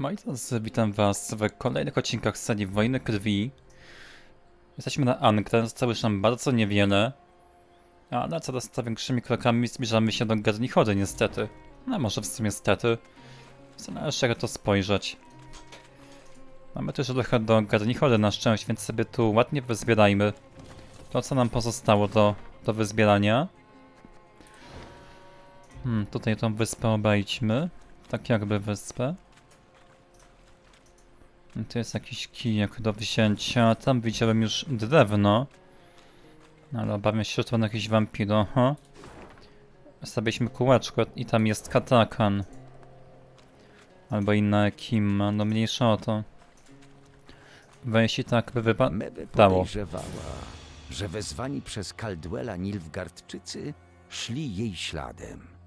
Moi witam was w kolejnych odcinkach serii Wojny Krwi. Jesteśmy na Ankre, zostało już nam bardzo niewiele, ale coraz to większymi krokami zbliżamy się do Garnichody niestety. No może w sumie niestety. Zależy jak to spojrzeć. Mamy też trochę do Garnichody na szczęście, więc sobie tu ładnie wyzbierajmy to co nam pozostało do, do wyzbierania. Hmm, tutaj tą wyspę obejdźmy. Tak jakby wyspę. I Tu jest jakiś kijek do wzięcia. Tam widziałem już drewno. No, Ale obawiam się, że to będą jakieś wampiry. Aha. Stawiliśmy kółeczko i tam jest katakan. Albo inna ekima. No mniejsza o to. I tak by wypa... Meby Dało. podejrzewała, że wezwani przez Caldwella Nilfgardczycy szli jej śladem.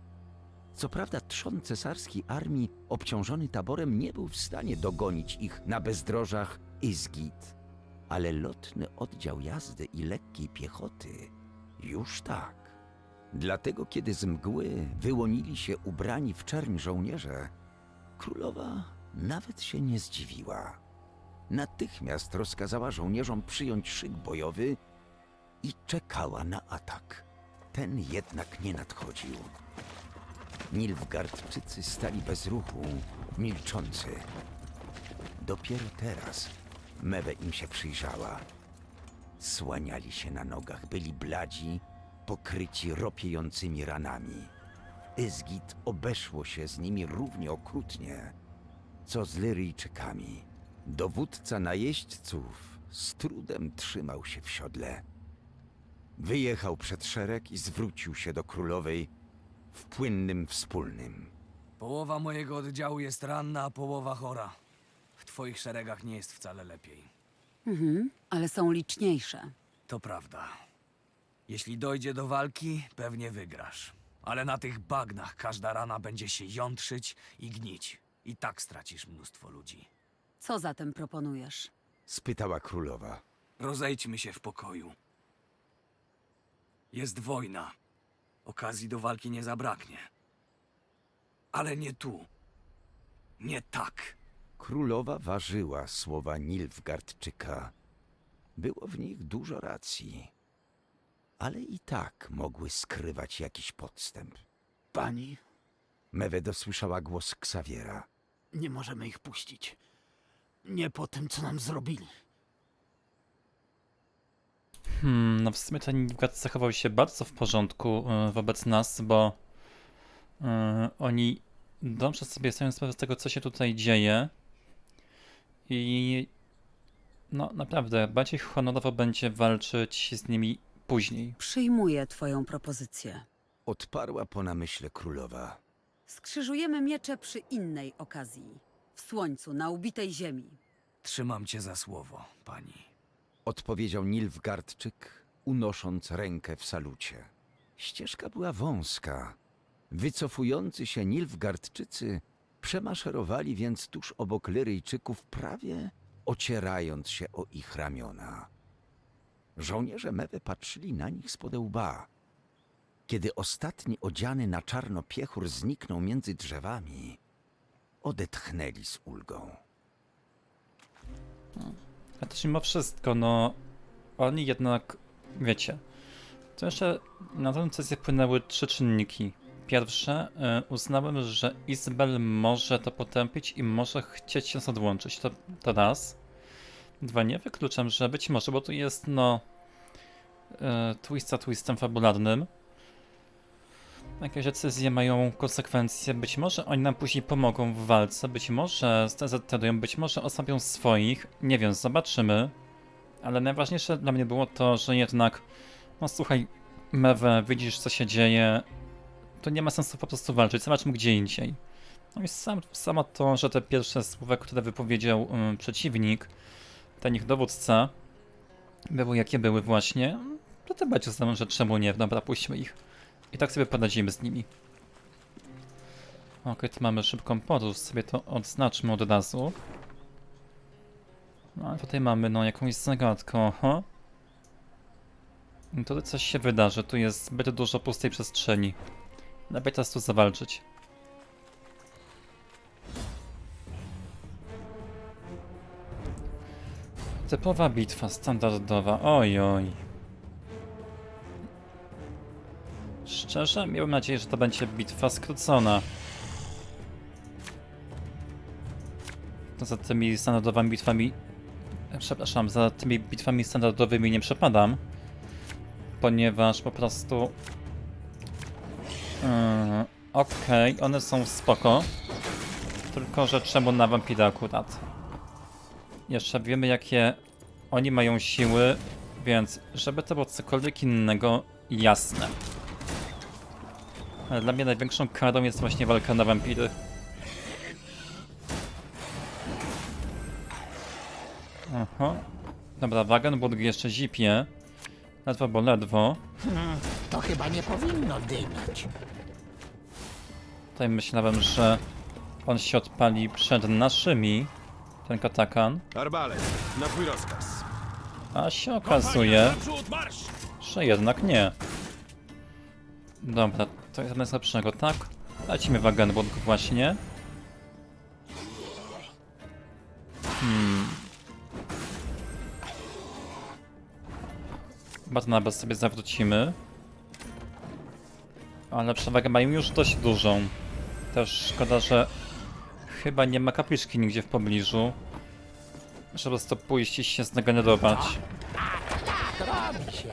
Co prawda trzon cesarskiej armii obciążony taborem nie był w stanie dogonić ich na bezdrożach Izgit, ale lotny oddział jazdy i lekkiej piechoty już tak. Dlatego kiedy z mgły wyłonili się ubrani w czerń żołnierze, królowa nawet się nie zdziwiła. Natychmiast rozkazała żołnierzom przyjąć szyk bojowy i czekała na atak. Ten jednak nie nadchodził. Nilfgardczycy stali bez ruchu, milczący. Dopiero teraz Mewe im się przyjrzała. Słaniali się na nogach, byli bladzi, pokryci ropiejącymi ranami. Izgit obeszło się z nimi równie okrutnie, co z Lyryjczykami. Dowódca najeźdźców z trudem trzymał się w siodle. Wyjechał przed szereg i zwrócił się do królowej w płynnym wspólnym. Połowa mojego oddziału jest ranna, a połowa chora. W twoich szeregach nie jest wcale lepiej. Mhm, ale są liczniejsze. To prawda. Jeśli dojdzie do walki, pewnie wygrasz. Ale na tych bagnach każda rana będzie się jątrzyć i gnić. I tak stracisz mnóstwo ludzi. Co zatem proponujesz? Spytała królowa. Rozejdźmy się w pokoju. Jest wojna. Okazji do walki nie zabraknie. Ale nie tu. Nie tak. Królowa ważyła słowa Nilfgardczyka. Było w nich dużo racji, ale i tak mogły skrywać jakiś podstęp. Pani, Mewe dosłyszała głos Ksawiera. nie możemy ich puścić. Nie po tym, co nam zrobili. Hmm, no w sumie ten Nilfgaard zachował się bardzo w porządku e, wobec nas, bo e, oni dobrze sobie zdają sprawę z tego, co się tutaj dzieje i no naprawdę bardziej honorowo będzie walczyć z nimi później. Przyjmuję twoją propozycję. Odparła po namyśle królowa. Skrzyżujemy miecze przy innej okazji. W słońcu, na ubitej ziemi. Trzymam cię za słowo, pani. Odpowiedział Nilfgardczyk, unosząc rękę w salucie. Ścieżka była wąska. Wycofujący się Nilfgardczycy przemaszerowali więc tuż obok Lyryjczyków, prawie ocierając się o ich ramiona. Żołnierze Mewe patrzyli na nich spod łba. Kiedy ostatni odziany na czarno piechur zniknął między drzewami, odetchnęli z ulgą. A też mimo wszystko, no oni jednak, wiecie, to jeszcze na tę decyzję wpłynęły trzy czynniki. Pierwsze, y, uznałem, że Izabel może to potępić i może chcieć się odłączyć. To, to raz. Dwa, nie wykluczam, że być może, bo tu jest, no, y, twist za twistem fabularnym. Jakieś decyzje mają konsekwencje. Być może oni nam później pomogą w walce, być może zdezerterują, być może osłabią swoich. Nie wiem, zobaczymy. Ale najważniejsze dla mnie było to, że jednak, no słuchaj, Mewe, widzisz co się dzieje, to nie ma sensu po prostu walczyć, zobaczmy gdzie indziej. No i sam, samo to, że te pierwsze słowa, które wypowiedział ym, przeciwnik, ten ich dowódca, były jakie były właśnie, to tym bardziej znam, że czemu nie, dobra, puśćmy ich. I tak sobie poradzimy z nimi. Ok, tu mamy szybką podróż, sobie to odznaczmy od razu. No, a tutaj mamy no jakąś zagadkę, oho. I tutaj coś się wydarzy, tu jest zbyt dużo pustej przestrzeni. Lepiej teraz tu zawalczyć. Typowa bitwa standardowa, oj oj. Szczerze, miałem nadzieję, że to będzie bitwa skrócona. To za tymi standardowymi bitwami... Przepraszam, za tymi bitwami standardowymi nie przepadam. Ponieważ po prostu... Yy, Okej, one są spoko. Tylko, że czemu na wampira akurat? Jeszcze wiemy jakie oni mają siły, więc żeby to było cokolwiek innego, jasne. Ale dla mnie największą karą jest właśnie walka na wampiry. Aha. Dobra, Wagenburg jeszcze zipie. Ledwo, bo ledwo. To chyba nie powinno dymić. Tutaj myślałem, że on się odpali przed naszymi. Ten katakan. Arbalet, na twój rozkaz. A się okazuje, że jednak nie. Dobra, to jest najlepszego, tak? Lecimy Wagenburg właśnie. Hmm. Barnabę sobie zawrócimy. Ale przewagę mają już dość dużą. Też szkoda, że chyba nie ma kapliczki nigdzie w pobliżu. Żeby to pójść i się zdegenerować. Robi się.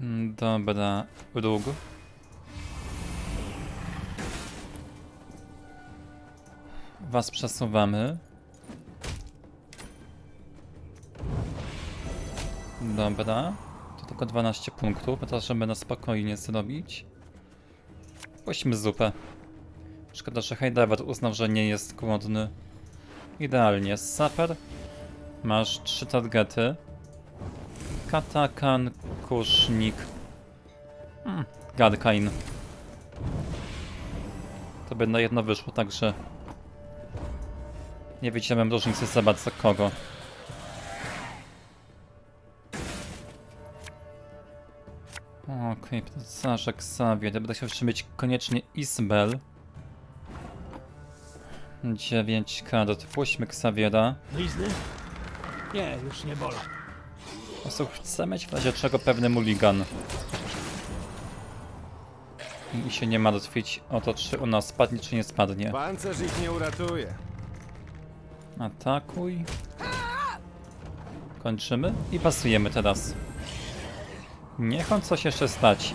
Mm, Dobra, róg. Was przesuwamy. Dobra. To tylko 12 punktów, teraz żeby na spokojnie zrobić. Puśćmy zupę. Szkoda, że Heidelberg uznał, że nie jest głodny. Idealnie. Saper. Masz trzy targety. Katakan, kusznik. Hmm, Garkain. To by na jedno wyszło, także... Nie widziałem różnicy za bardzo kogo. Okej, okay, Sasza Xavier. Będę chciał jeszcze mieć koniecznie Isbel. 9 kart. Puśćmy Xaviera. Blizny? Nie, już nie bolą. Po prostu chcę mieć w razie czego pewny mulligan. I się nie martwić o to, czy ona spadnie, czy nie spadnie. Pancerz ich nie uratuje. Atakuj. Kończymy i pasujemy teraz. Niech on coś jeszcze stać.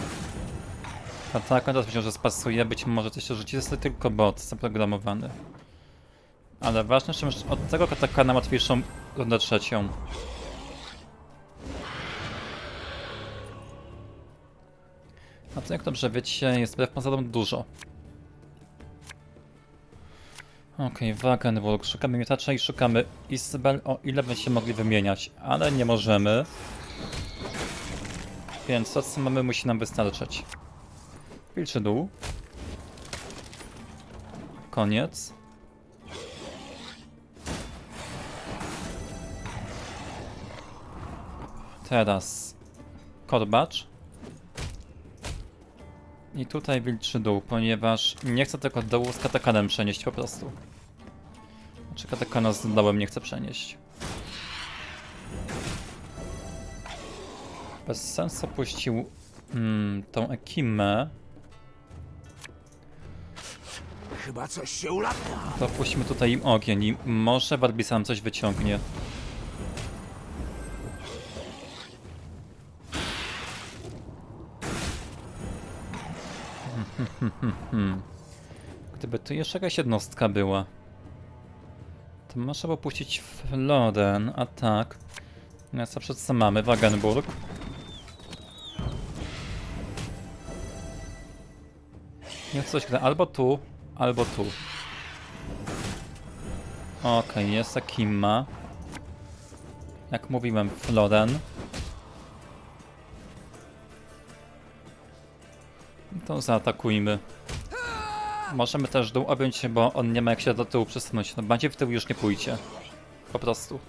Atakuj, teraz myślę, że spasuje. Być może coś się rzuci. Jest tylko bot zaprogramowany. Ale ważne, że od tego katakana łatwiejszą rundę trzecią. A to jak dobrze wiecie, jest wbrew pozorom dużo. Okej, okay, Wagenburg. Szukamy miotacza i szukamy Isabel, o ile będziemy mogli wymieniać, ale nie możemy. Więc to co mamy musi nam wystarczyć. Wilczy dół. Koniec. Teraz korbacz. I tutaj wilczy dół, ponieważ nie chcę tego dołu z katakanem przenieść po prostu. Znaczy katakana z dołem nie chcę przenieść. Bez sensu puścił mm, tą ekimę. Chyba coś się ulatnia. To puścimy tutaj im ogień i może Barbisan coś wyciągnie. Gdyby tu jeszcze jakaś jednostka była, to można było puścić Floren, a tak. Miasta przed co mamy, Wagenburg. Niech coś gra albo tu, albo tu. Okej, jest Akima. Jak mówiłem, Floren. To zaatakujmy. Możemy też dół objąć, bo on nie ma jak się do tyłu przesunąć. No będzie w tył już nie pójdzie. Po prostu.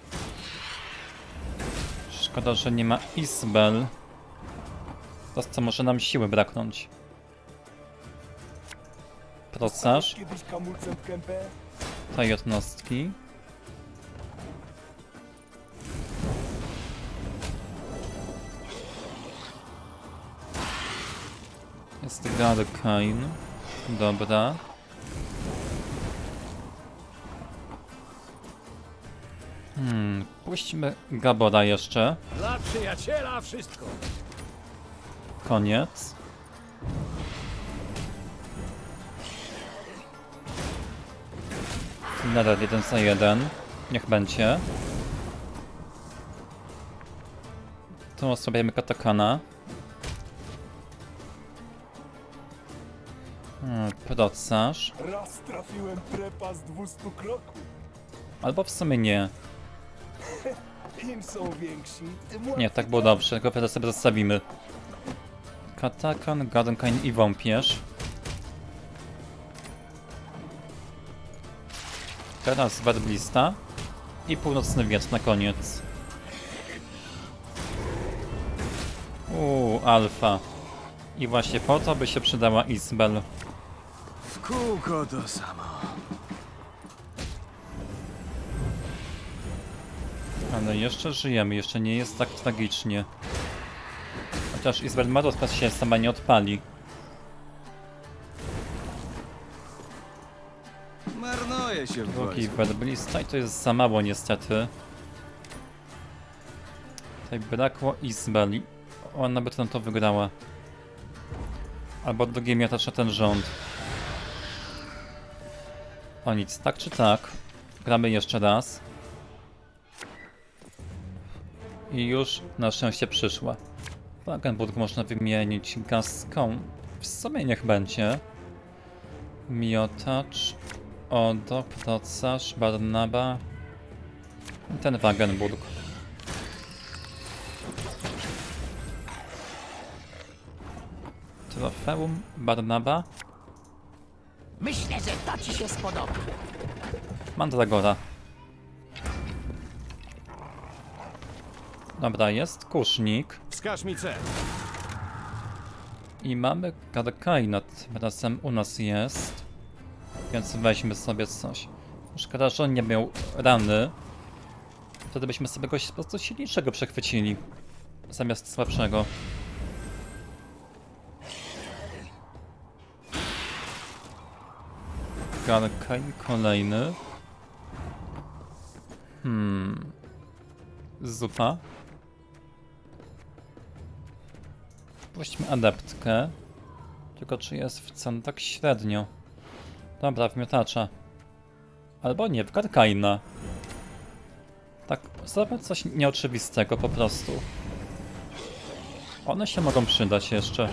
Szkoda, że nie ma Isbel. To co może nam siły braknąć. Procarz. To jednostki. Jest Garkain. Dobra. Hmm, puśćmy Gabora jeszcze. Dla przyjaciela wszystko. Koniec. Nadal jeden za jeden. Niech będzie. Tu osłabiamy katakana. Procarz. Raz trafiłem prepa z 200 kroków. Albo w sumie nie. Im są więksi, tym Nie, tak było dobrze, tylko teraz sobie zostawimy. Katakan, Gardenkain i Wąpierz. Teraz Werblista i Północny Wiatr na koniec. Uuu, Alfa. I właśnie po to by się przydała Isbel. Kółko to samo. Ale jeszcze żyjemy, jeszcze nie jest tak tragicznie. Chociaż Isbel ma rozpad się sama nie odpali. Marnuje się w Drugi wojsku. werblista i to jest za mało niestety. Tutaj brakło Isbeli. Ona by to wygrała. Albo drugie miotacza ten rząd. O nic, tak czy tak. Gramy jeszcze raz. I już na szczęście przyszła. Wagenburg można wymienić gaską. W sumie niech będzie. Miotacz. Odo, Procarz, Barnaba. Ten Wagenburg. Trofeum Barnaba. Myślę, że to ci się spodoba. Mandragora. Dobra, jest kusznik. Wskaż mi cel. I mamy Garkaina, tym razem u nas jest. Więc weźmy sobie coś. Szkoda, że on nie miał rany. Wtedy byśmy sobie kogoś po prostu silniejszego przechwycili. Zamiast słabszego. Garkain kolejny. Hmm. Zupa. Puśćmy adeptkę. Tylko czy jest w cen tak średnio? Dobra, w miotacza. Albo nie, w Garkaina. Tak, zróbmy coś nieoczywistego po prostu. One się mogą przydać jeszcze.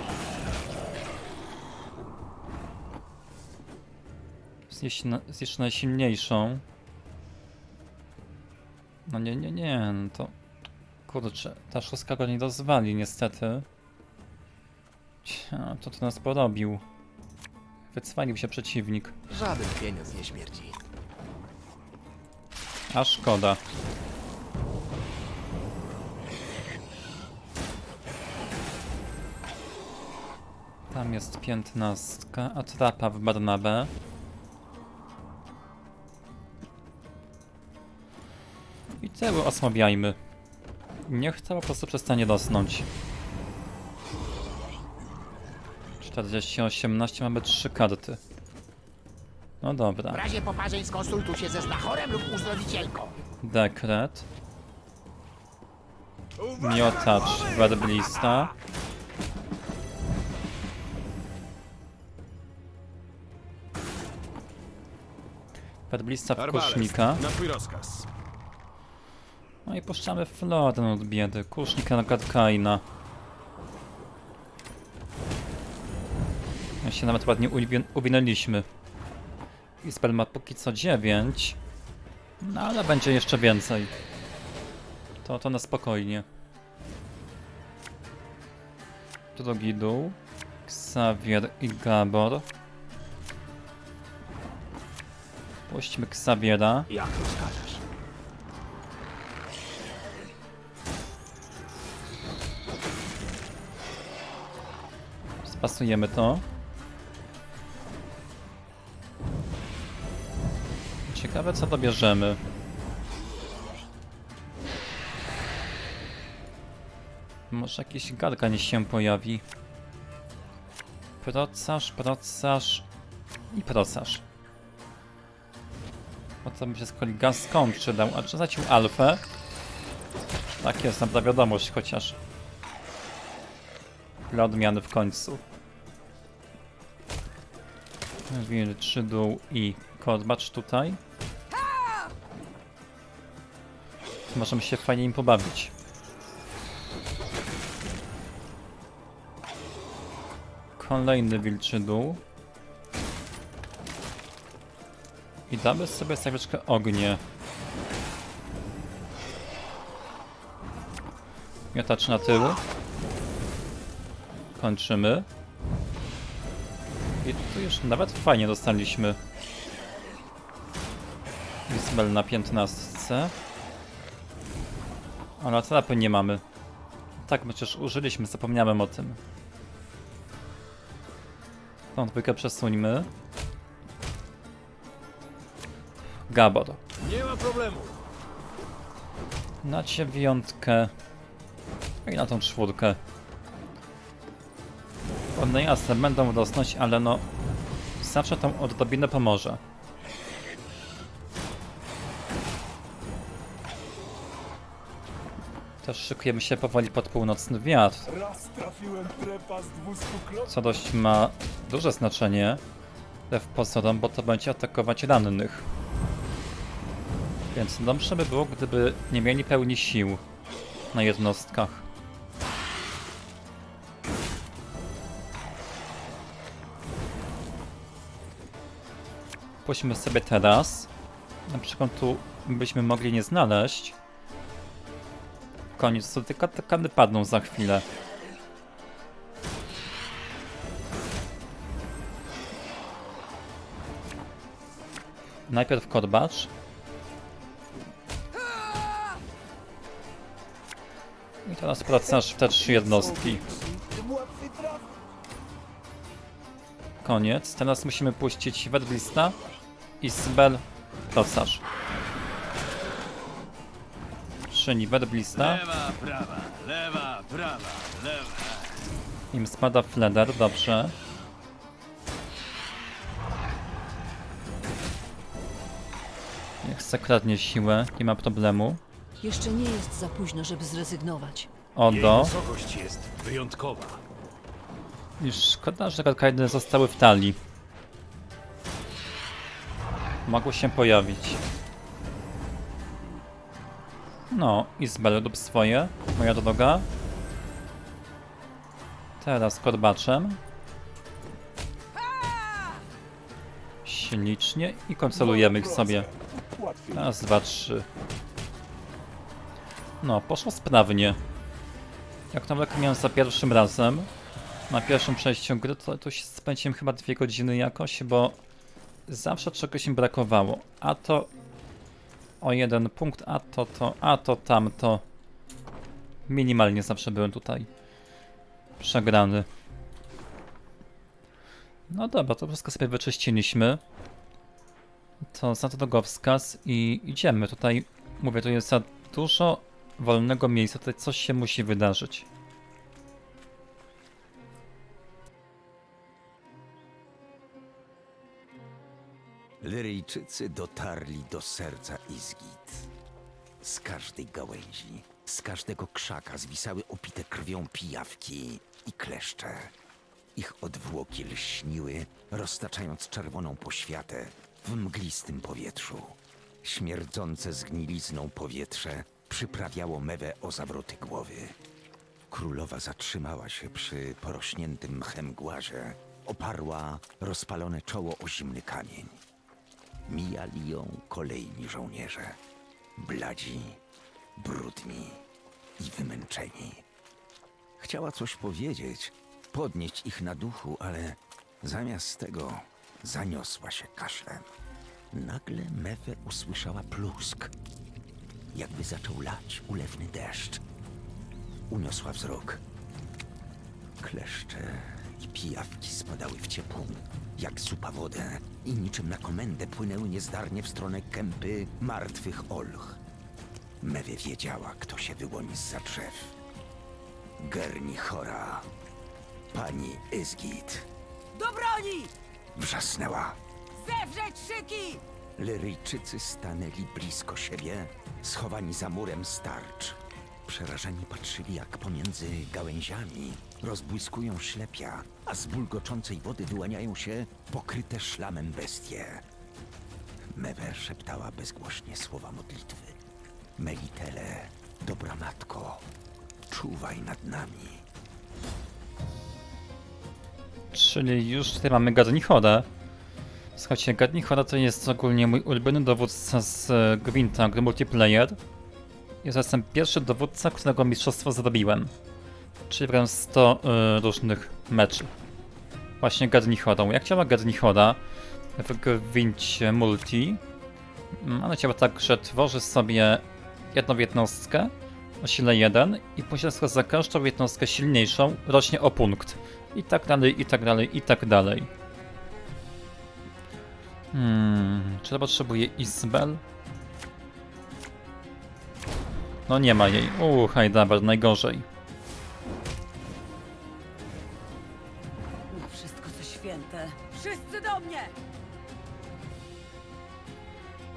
Zjeść, na, zjeść najsilniejszą. No nie, nie, nie, no to... Kurczę, ta szóstka go nie dozwali niestety. Cia, to to nas porobił. Wycwalił się przeciwnik. Żaden pieniądz nie śmierdzi. A szkoda. Tam jest piętnastka, atrapa w Barnabę. Tyły osłabiajmy. Niech to po prostu przestanie rosnąć. 40, 18, mamy trzy karty. No dobra. W razie poparzeń skonsultuj się ze znachorem lub uzdrowicielką. Dekret. Miotacz werblista. Werblista w kusznika. na twój rozkaz. No i puszczamy Florę od biedy. Kusznika na Garkaina. My się nawet ładnie uwi- uwinęliśmy. Ispel ma póki co 9. No ale będzie jeszcze więcej. To, to na spokojnie. Drugi dół. Xavier i Gabor. Puśćmy Xaviera. Jak. Spasujemy to. Ciekawe co dobierzemy. Może jakiś gargań się pojawi. Procarz, procarz i procarz. Po co by się z kolei Gascon przydał? A czy zacił alfę? Tak jest, dobra wiadomość chociaż. Dla odmiany w końcu. Wilczy dół i kodbacz tutaj. Możemy się fajnie im pobawić. Kolejny wilczy dół. I damy sobie stawieczkę ognie. Miotacz na tył. Kończymy. I tu już nawet fajnie dostaliśmy. Isabel na 15. Ale trapy nie mamy. Tak, przecież użyliśmy, zapomniałem o tym. Tą dwójkę przesuńmy. Gabor. Nie ma problemu. Na dziewiątkę. I na tą czwórkę. One jasne, będą rosnąć, ale no... Zawsze tą odrobinę pomoże. Też szykujemy się powoli pod północny wiatr. Raz trafiłem prepa z 200 kroków. co dość ma duże znaczenie w pozorom, bo to będzie atakować rannych. Więc dobrze by było, gdyby nie mieli pełni sił na jednostkach. Puśćmy sobie teraz. Na przykład tu byśmy mogli nie znaleźć. Koniec, to te kany padną za chwilę. Najpierw kodbacz. I teraz pracasz w te trzy jednostki. Koniec. Teraz musimy puścić Wedlista i Sbel pracarz. Szyni Wedlista. Lewa, prawa, lewa, prawa, lewa. Im spada Fleder, dobrze. Niech se kradnie siłę, nie ma problemu. Jeszcze nie jest za późno, żeby zrezygnować. Odo. wysokość jest wyjątkowa. Już szkoda, że Arkaidy zostały w talii. Mogły się pojawić. No, Izbel lub swoje, moja droga. Teraz korbaczem. Ślicznie i konsolujemy ich sobie. Raz, dwa, trzy. No, poszło sprawnie. Jak tam miałem za pierwszym razem, na pierwszym przejściu gry, to, to się spędziłem chyba dwie godziny jakoś, bo zawsze czegoś mi brakowało. A to o jeden punkt, a to to, a to tamto. Minimalnie zawsze byłem tutaj przegrany. No dobra, to wszystko sobie wyczyściliśmy. To za to drogowskaz i idziemy. Tutaj, mówię, tu jest za dużo wolnego miejsca, tutaj coś się musi wydarzyć. Lyryjczycy dotarli do serca Izgit. Z każdej gałęzi, z każdego krzaka zwisały opite krwią pijawki i kleszcze. Ich odwłoki lśniły, roztaczając czerwoną poświatę w mglistym powietrzu. Śmierdzące zgnilizną powietrze przyprawiało mewę o zawroty głowy. Królowa zatrzymała się przy porośniętym mchem głazie. Oparła rozpalone czoło o zimny kamień. Mijali ją kolejni żołnierze. Bladzi, brudni i wymęczeni. Chciała coś powiedzieć, podnieść ich na duchu, ale zamiast tego zaniosła się kaszlem. Nagle Mewe usłyszała plusk, jakby zaczął lać ulewny deszcz. Uniosła wzrok. Kleszcze i pijawki spadały w ciepłą, jak zupa wodę, i niczym na komendę płynęły niezdarnie w stronę kępy martwych olch. Mewie wiedziała, kto się wyłoni z drzew. Gerni Chora, pani Izgit. Do broni! Wrzasnęła. Zewrzeć szyki! Lyryjczycy stanęli blisko siebie, schowani za murem starcz. Przerażeni patrzyli, jak pomiędzy gałęziami rozbłyskują ślepia, a z bulgoczącej wody wyłaniają się pokryte szlamem bestie. Mewe szeptała bezgłośnie słowa modlitwy. Melitele, dobra matko, czuwaj nad nami. Czyli już tutaj mamy Gadnichoda. Słuchajcie, Gadnichoda to jest ogólnie mój ulubiony dowódca z e, Gwinta, gry multiplayer. Jestem pierwszy dowódca, którego mistrzostwo zrobiłem. Czyli grałem 100 y, różnych meczy. Właśnie Gadnichodą. Jak działa Gadnichoda w Gwincie multi? Mm, Ona działa tak, że tworzy sobie jedną jednostkę o sile 1 i później za każdą jednostkę silniejszą rośnie o punkt. I tak dalej, i tak dalej, i tak dalej. Hmm, czy potrzebuję Isbel? No nie ma jej. Uuu, Hajdaber, najgorzej. Na wszystko co święte. Wszyscy do mnie!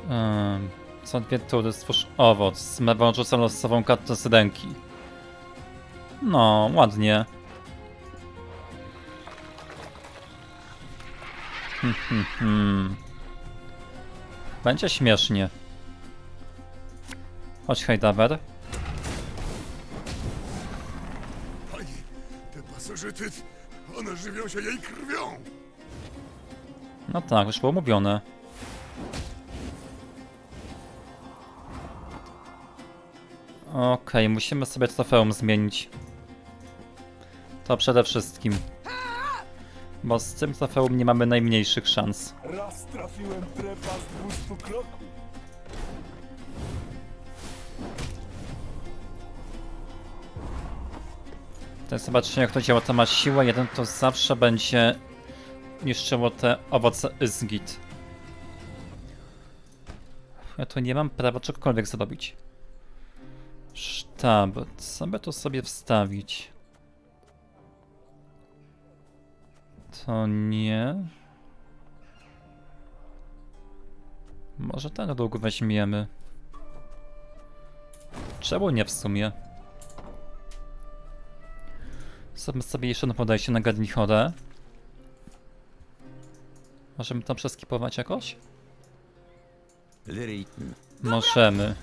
Um, co dwie tury, stwórz owoc. Mewą rzuca losową kartę z ręki. No, ładnie. Hmm, hmm, hmm. Będzie śmiesznie. Chodź, Hejdawer. Pani, te pasożyty, one żywią się jej krwią. No tak, już było mówione. Okej, musimy sobie trofeum zmienić. To przede wszystkim. Bo z tym trofeum nie mamy najmniejszych szans. Raz trafiłem trepa z 200 kroków. To jest zobaczcie jak to działa. To ma siłę jeden, to zawsze będzie niszczyło te owoce Ysgit. Ja tu nie mam prawa czegokolwiek zrobić. Sztab. Co by tu sobie wstawić? To nie. Może ten dług weźmiemy. Czemu nie w sumie? Zróbmy sobie jeszcze jedno podejście na Gadnichodę. Możemy tam przeskipować jakoś? Możemy.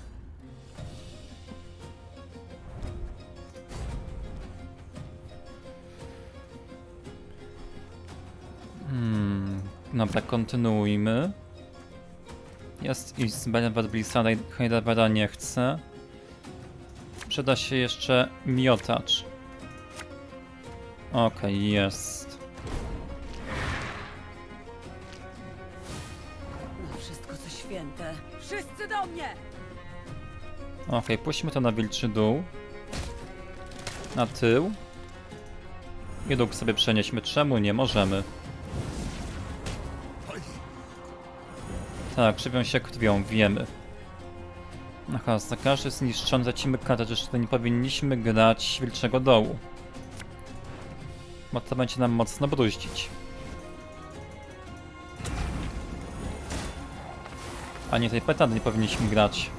Hmm, dobra, kontynuujmy. Jest Isabel Wadblisa, Heidevera nie chce. Przyda się jeszcze miotacz. Okej, jest. Na wszystko co święte. Wszyscy do mnie! Okej, puśćmy to na wilczy dół. Na tył. I dół sobie przenieśmy. Czemu nie możemy? Tak, żywią się krwią, wiemy. Aha, za każdy zniszczony zacimy kartę, że nie powinniśmy grać wilczego dołu. To będzie nam mocno bruździć. A nie tej petardy nie powinniśmy grać.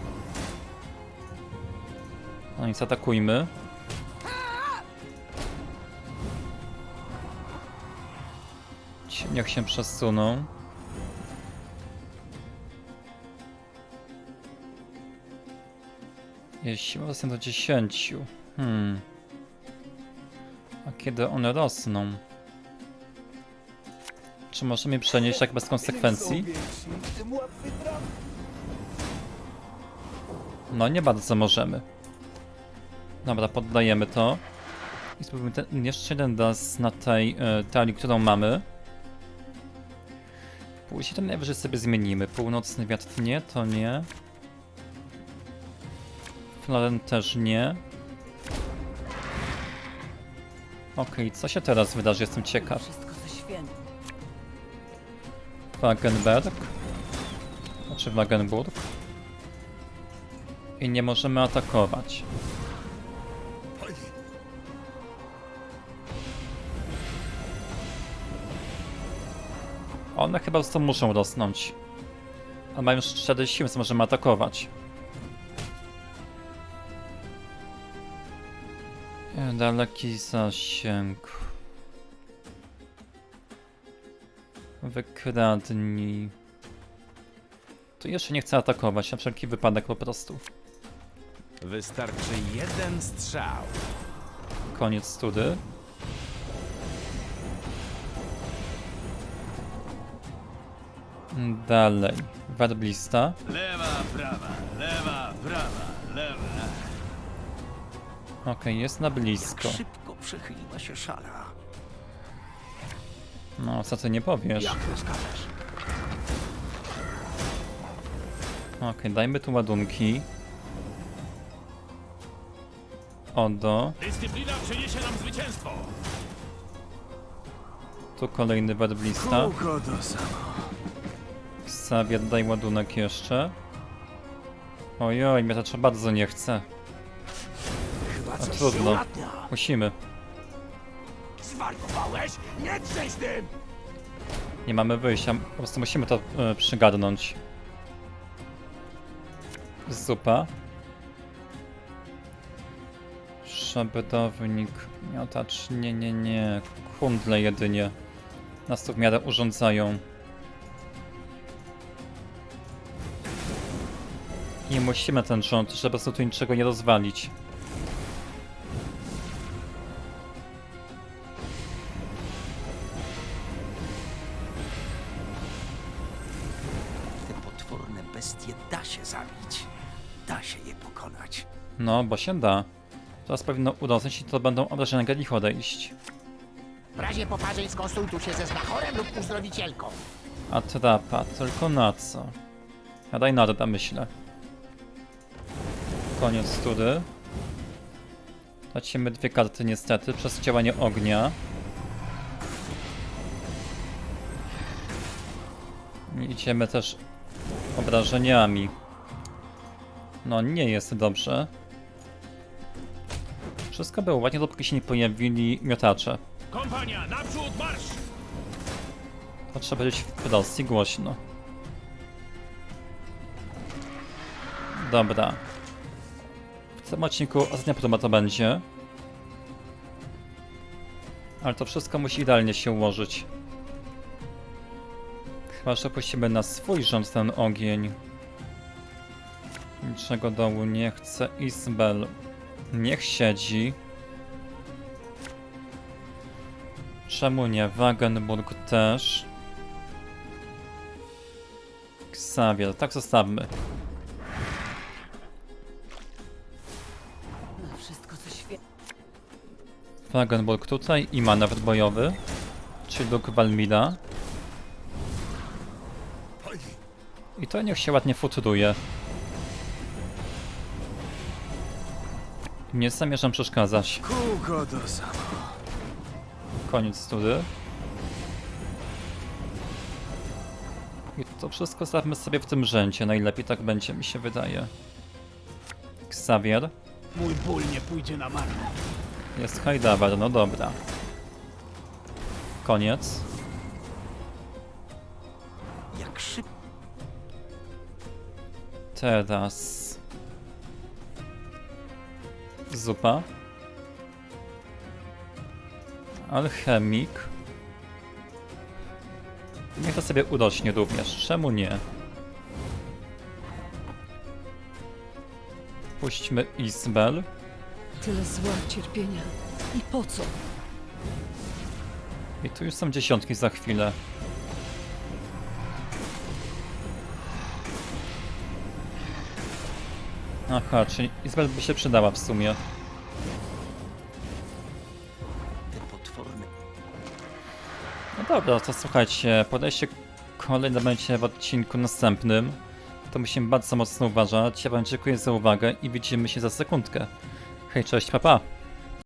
No i zaatakujmy. Ci- Niech się przesuną. Jeśli rosną do 10. Hmm. Kiedy one rosną? Czy możemy przenieść tak bez konsekwencji? No nie bardzo możemy. Dobra, poddajemy to. I spróbujmy ten, jeszcze jeden raz na tej e, talii, którą mamy. Później to najwyżej sobie zmienimy. Północny wiatr nie, to nie. Floren też nie. Okej, co się teraz wydarzy? Jestem ciekaw. co. Wagenberg. Znaczy Wagenburg. I nie możemy atakować. One chyba prostu muszą rosnąć. A mają już 4 siły, więc możemy atakować. Daleki zasięg. Wykradnij. Tu jeszcze nie chcę atakować, na wszelki wypadek po prostu. Wystarczy jeden strzał. Koniec study. Dalej. Werblista. Lewa, prawa, Okej, jest na blisko. Jak szybko przechyliła się szala. No, co ty nie powiesz? Jak? Okej, dajmy tu ładunki. Odo. Dyscyplina przyniesie nam zwycięstwo. Tu kolejny werblista. Xavier, daj ładunek jeszcze. Ojoj, mnie to bardzo nie chce. Trudno. Musimy. Zwariowałeś? Nie trzej z tym! Nie mamy wyjścia, po prostu musimy to e, przygadnąć. Zupa. Szabedownik, miotacz, nie, nie, nie. Kundle jedynie. Nas tu w miarę urządzają. Nie musimy ten rząd, żeby po prostu tu niczego nie rozwalić. No, bo się da. Teraz powinno urosnąć i to będą obrażenia Galich odejść. W razie poparzeń skonsultuj się ze znachorem lub uzdrowicielką. Atrapa, tylko na co? A daj nada, myślę. Koniec tury. Tracimy dwie karty niestety przez działanie ognia. I Idziemy też obrażeniami. No nie jest dobrze. Wszystko było ładnie, dopóki się nie pojawili miotacze. Kompania, naprzód, marsz! To trzeba powiedzieć wprost i głośno. Dobra. W tym odcinku ostatnia próba to będzie. Ale to wszystko musi idealnie się ułożyć. Chyba, że puścimy na swój rząd ten ogień. Niczego dołu nie chce. Isbel. Niech siedzi. Czemu nie? Wagenburg też. Xavier, tak zostawmy. Wagenburg tutaj i manewr bojowy. Czyli Luke Valmida. I to niech się ładnie futuruje. Nie zamierzam przeszkadzać. Kółko to samo. Koniec study. I to wszystko stawmy sobie w tym rzędzie. Najlepiej tak będzie, mi się wydaje. Xavier. Mój ból nie pójdzie na marne. Jest Hajdawer, no dobra. Koniec. Jak szybko Teraz... Zupa. Alchemik. Niech to sobie urośnie również. Czemu nie? Puśćmy Isbel. Tyle zła, cierpienia. I po co? I tu już są dziesiątki za chwilę. Aha, czyli Izabel by się przydała w sumie. te potworne No dobra, to słuchajcie, podejście kolejne będzie w odcinku następnym. To musimy bardzo mocno uważać. Ja wam dziękuję za uwagę i widzimy się za sekundkę. Hej, cześć, papa. Pa.